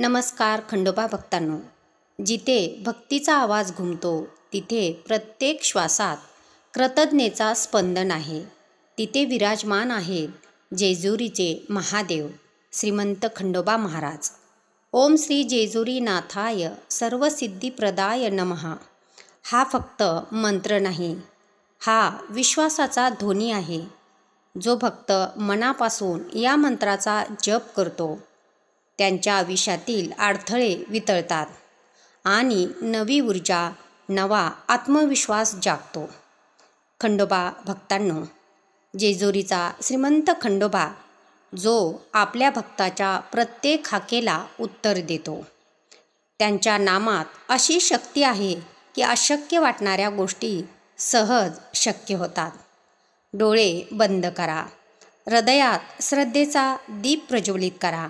नमस्कार खंडोबा भक्तांनो. जिथे भक्तीचा आवाज घुमतो तिथे प्रत्येक श्वासात कृतज्ञेचा स्पंदन आहे. तिथे विराजमान आहेत जेजुरीचे महादेव श्रीमंत खंडोबा महाराज. ओम श्री जेजुरी नाथाय सर्वसिद्धिप्रदाय नमहा हा फक्त मंत्र नाही हा विश्वासाचा ध्वनी आहे. जो भक्त मनापासून या मंत्राचा जप करतो त्यांच्या आयुष्यातील अडथळे वितळतात आणि नवी ऊर्जा नवा आत्मविश्वास जागतो. खंडोबा भक्तांनो जेजुरीचा श्रीमंत खंडोबा जो आपल्या भक्ताच्या प्रत्येक हाकेला उत्तर देतो. त्यांच्या नामात अशी शक्ती आहे की अशक्य वाटणाऱ्या गोष्टी सहज शक्य होतात. डोळे बंद करा. हृदयात श्रद्धेचा दीप प्रज्वलित करा.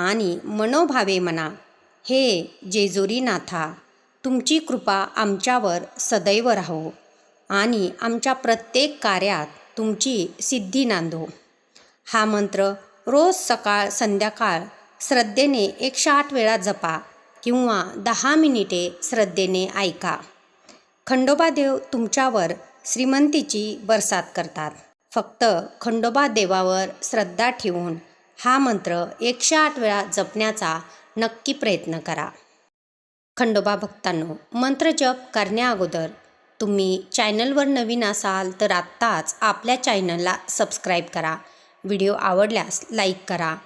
आणि मनोभावे म्हणा. हे जेजुरीनाथा तुमची कृपा आमच्यावर सदैव राहो आणि आमच्या प्रत्येक कार्यात तुमची सिद्धी नांदो. हा मंत्र रोज सकाळ संध्याकाळ श्रद्धेने एकशे आठ वेळा जपा किंवा दहा मिनिटे श्रद्धेने ऐका. खंडोबा देव तुमच्यावर श्रीमंतीची बरसात करतात. फक्त खंडोबा देवावर श्रद्धा ठेवून हा मंत्र एकशे आठ वेळा जपण्याचा नक्की प्रयत्न करा. खंडोबा भक्तांनो मंत्र जप करण्याअगोदर तुम्ही चॅनलवर नवीन असाल तर आत्ताच आपल्या चॅनलला सबस्क्राईब करा. व्हिडिओ आवडल्यास लाईक करा.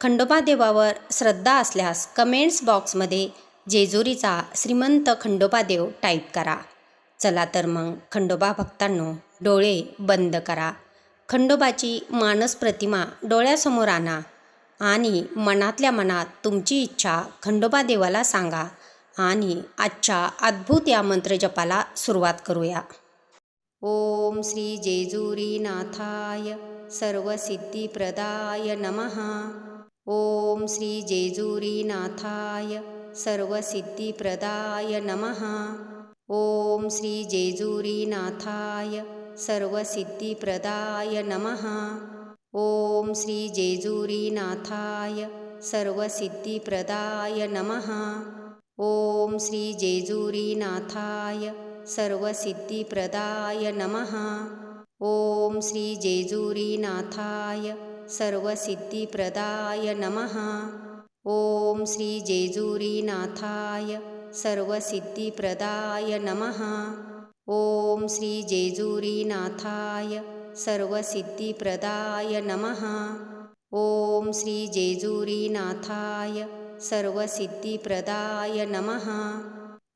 खंडोबा देवावर श्रद्धा असल्यास कमेंट्स बॉक्समध्ये जेजुरीचा श्रीमंत खंडोबा देव टाईप करा. चला तर मग खंडोबा भक्तांनो डोळे बंद करा. खंडोबाची मानस प्रतिमा डोळ्यासमोर आणा आणि मनातल्या मनात तुमची इच्छा खंडोबा देवाला सांगा आणि आजच्या अद्भुत या मंत्रजपाला सुरुवात करूया. ओम श्री जेजुरीनाथाय सर्वसिद्धिप्रदाय नमः. ओम श्री जेजुरीनाथाय सर्वसिद्धिप्रदाय नमः. ओम श्री जेजुरीनाथाय सर्वसिद्धिप्रदाय नमः। ओम श्री जेजुरीनाथाय सर्वसिद्धिप्रदाय नमः। ओम श्री जेजुरीनाथाय सर्वसिद्धिप्रदाय नमः। ओम श्री जेजुरीनाथाय सर्वसिद्धिप्रदाय नमः। ओम श्री जेजुरीनाथाय सर्वसिद्धिप्रदाय नमः। ओम श्री जेजुरीनाथाय सर्वसिद्धिप्रदाय नमः। ओम श्री जेजुरीनाथाय सर्वसिद्धिप्रदाय नमः।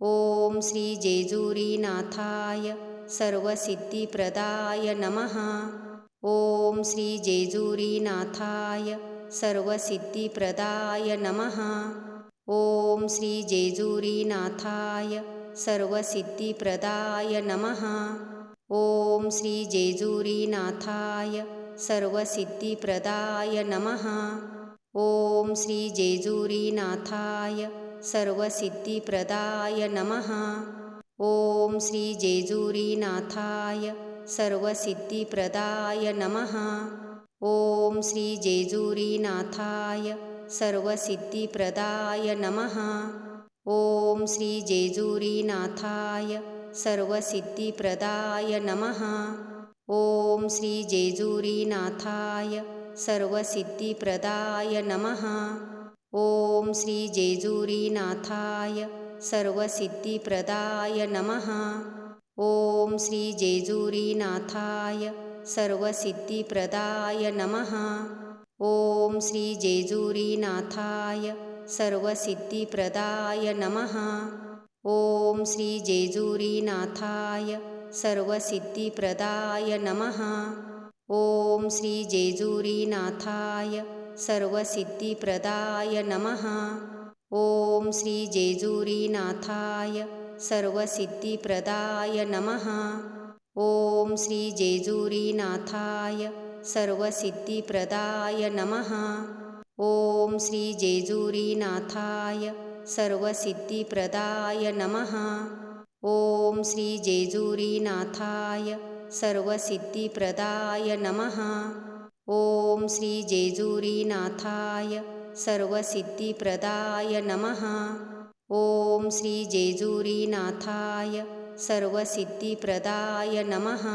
ओम श्री जेजुरीनाथाय सर्वसिद्धिप्रदाय नमः। ओम श्री जेजुरीनाथाय सर्वसिद्धिप्रदाय नमः। ओम श्री जेजुरीनाथाय सर्वसिद्धिप्रदाय नमः। ॐ श्रीजेजुरीनाथाय सर्वसिद्धिप्रदाय नमः। ॐ श्रीजेजुरीनाथाय सर्वसिद्धिप्रदाय नमः। ॐ श्रीजेजुरीनाथाय सर्वसिद्धिप्रदाय नमः। ॐ श्रीजेजुरीनाथाय सर्वसिद्धिप्रदाय नमः। ॐ श्रीजेजुरीनाथाय सर्वसिद्धिप्रदाय नमः। ॐ श्रीजेजुरीनाथाय सर्वसिद्धिप्रदाय नमः। ॐ श्रीजेजुरीनाथाय सर्वसिद्धिप्रदाय नमः। ॐ श्रीजेजुरीनाथाय सर्वसिद्धिप्रदाय नमः। ॐ श्रीजेजुरीनाथाय सर्वसिद्धिप्रदाय नमः। ॐ श्रीजेजुरीनाथाय सर्वसिद्धिप्रदाय नमः। ॐ श्रीजेजुरीनाथाय सर्वसिद्धिप्रदाय नमः। ॐ श्रीजेजुरीनाथाय सर्वसिद्धिप्रदाय नमः। ॐ श्रीजेजुरीनाथाय सर्वसिद्धिप्रदाय नमः। ओम श्री जेजुरीनाथाय सर्वसिद्धिप्रदाय नमः। ओम श्री जेजुरीनाथाय सर्वसिद्धिप्रदाय नमः। ओम श्री जेजुरीनाथाय सर्वसिद्धिप्रदाय नमः। ॐ श्री जेजुरीनाथाय सर्वसिद्धिप्रदाय नमः।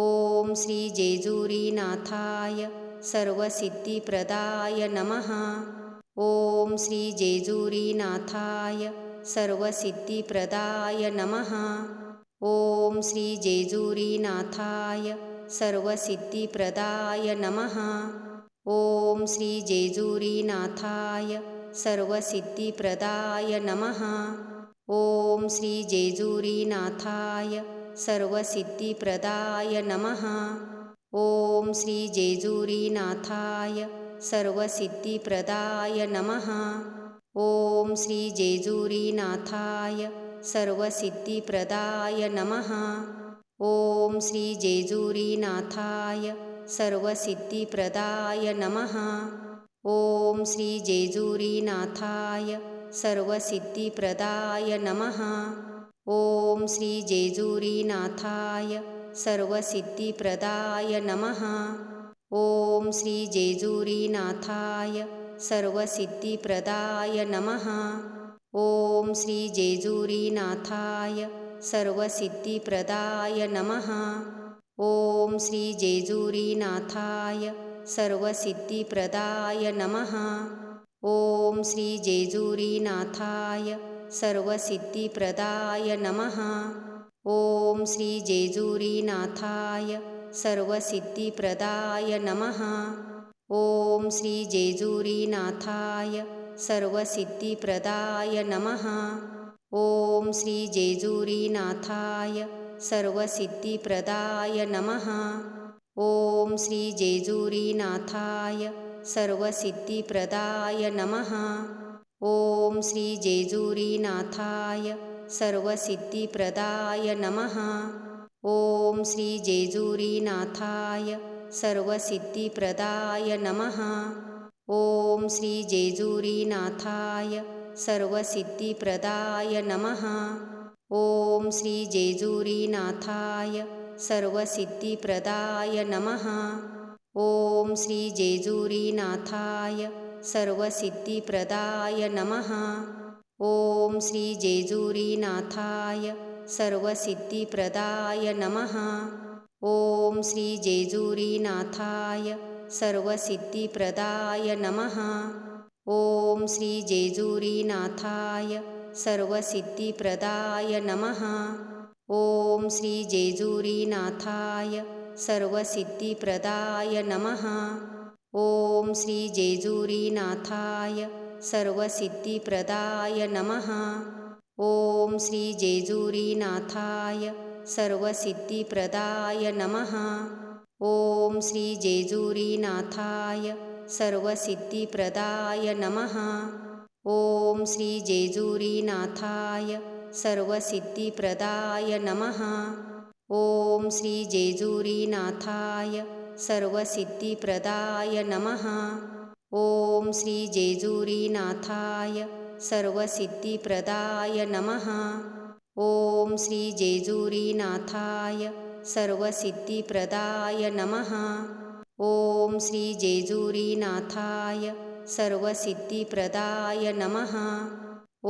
ॐ श्री जेजुरीनाथाय सर्वसिद्धिप्रदाय नमः। ॐ श्री जेजुरीनाथाय सर्वसिद्धिप्रदाय नमः। ॐ श्री जेजुरीनाथाय सर्वसिद्धिप्रदाय नमः। ॐ श्री जेजुरीनाथाय सर्वसिद्धिप्रदाय नमः। ॐ श्री जेजुरीनाथाय सर्वसिद्धिप्रदाय नमः। ॐ श्रीजेजुरीनाथाय सर्वसिद्धिप्रदाय नमः। ॐ श्रीजेजुरीनाथाय सर्वसिद्धिप्रदाय नमः। ॐ श्रीजेजुरीनाथाय सर्वसिद्धिप्रदाय नमः। ॐ श्रीजेजुरीनाथाय सर्वसिद्धिप्रदाय नमः। ॐ श्रीजेजूरिनाथाय सर्वसिद्धिप्रदाय नमः। ॐ श्री जेजुरीनाथाय सर्वसिद्धिप्रदाय नमः। ॐ श्री जेजुरीनाथाय सर्वसिद्धिप्रदाय नमः। ॐ श्री जेजुरीनाथाय सर्वसिद्धिप्रदाय नमः। ॐ श्री जेजुरीनाथाय सर्वसिद्धिप्रदाय नमः। ॐ श्रीजेजुरीनाथाय सर्वसिद्धिप्रदाय नमः। ॐ श्रीजेजुरीनाथाय सर्वसिद्धिप्रदाय नमः। ॐ श्रीजेजुरीनाथाय सर्वसिद्धिप्रदाय नमः। ॐ श्रीजेजुरीनाथाय सर्वसिद्धिप्रदाय नमः। ॐ श्रीजेजुरीनाथाय सर्वसिद्धिप्रदाय नमः। ॐ श्री जेजुरीनाथाय सर्वसिद्धिप्रदाय नमः। ॐ श्री जेजुरीनाथाय सर्वसिद्धिप्रदाय नमः। ॐ श्री जेजुरीनाथाय सर्वसिद्धिप्रदाय नमः। ॐ श्री जेजुरीनाथाय सर्वसिद्धिप्रदाय नमः। ॐ श्रीजेजुरीनाथाय सर्वसिद्धिप्रदाय नमः। ॐ श्रीजेजुरीनाथाय सर्वसिद्धिप्रदाय नमः। ॐ श्रीजेजुरीनाथाय सर्वसिद्धिप्रदाय नमः। ॐ श्रीजेजुरीनाथाय सर्वसिद्धिप्रदाय नमः। ॐ श्रीजेजूरिनाथाय सर्वसिद्धिप्रदाय नमः। ॐ श्री जेजुरीनाथाय सर्वसिद्धिप्रदाय नमः। ॐ श्री जेजुरीनाथाय सर्वसिद्धिप्रदाय नमः। ॐ श्री जेजुरीनाथाय सर्वसिद्धिप्रदाय नमः। ॐ श्री जेजुरीनाथाय सर्वसिद्धिप्रदाय नमः ॐ श्रीजेजुरीनाथाय सर्वसिद्धिप्रदाय नमः। ॐ श्रीजेजुरीनाथाय सर्वसिद्धिप्रदाय नमः। ॐ श्रीजेजुरीनाथाय सर्वसिद्धिप्रदाय नमः।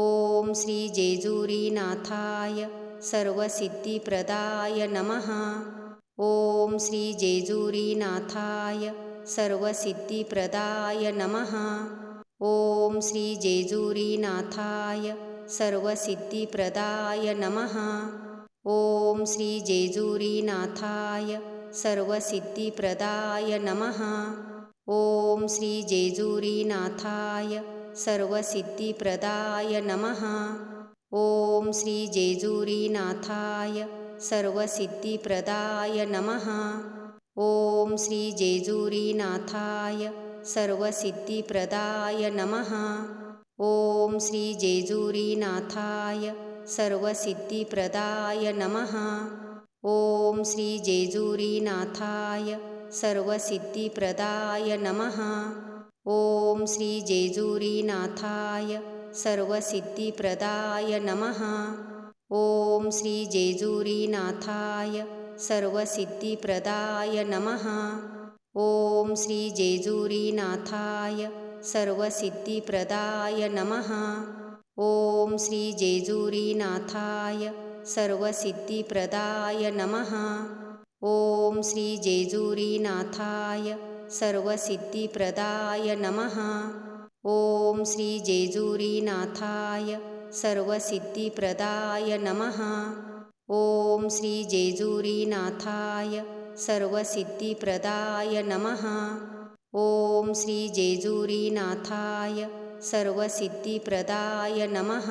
ॐ श्रीजेजुरीनाथाय सर्वसिद्धिप्रदाय नमः। ॐ श्रीजेजुरीनाथाय सर्वसिद्धिप्रदाय नमः। ॐ श्री जेजुरीनाथाय सर्वसिद्धिप्रदाय नमः। ॐ श्री जेजुरीनाथाय सर्वसिद्धिप्रदाय नमः। ॐ श्री जेजुरीनाथाय सर्वसिद्धिप्रदाय नमः। ॐ श्री जेजुरीनाथाय सर्वसिद्धिप्रदाय नमः। ॐ श्रीजेजुरीनाथाय सर्वसिद्धिप्रदाय नमः। ॐ श्रीजेजुरीनाथाय सर्वसिद्धिप्रदाय नमः। ॐ श्रीजेजुरीनाथाय सर्वसिद्धिप्रदाय नमः। ॐ श्रीजेजुरीनाथाय सर्वसिद्धिप्रदाय नमः। ॐ श्रीजेजूरिनाथाय सर्वसिद्धिप्रदाय नमः। ॐ श्री जेजुरीनाथाय सर्वसिद्धिप्रदाय नमः। ॐ श्री जेजुरीनाथाय सर्वसिद्धिप्रदाय नमः। ॐ श्री जेजुरीनाथाय सर्वसिद्धिप्रदाय नमः। ॐ श्री जेजुरीनाथाय सर्वसिद्धिप्रदाय नमः ॐ श्री जेजुरीनाथाय सर्वसिद्धिप्रदाय नमः। ॐ श्री जेजुरीनाथाय सर्वसिद्धिप्रदाय नमः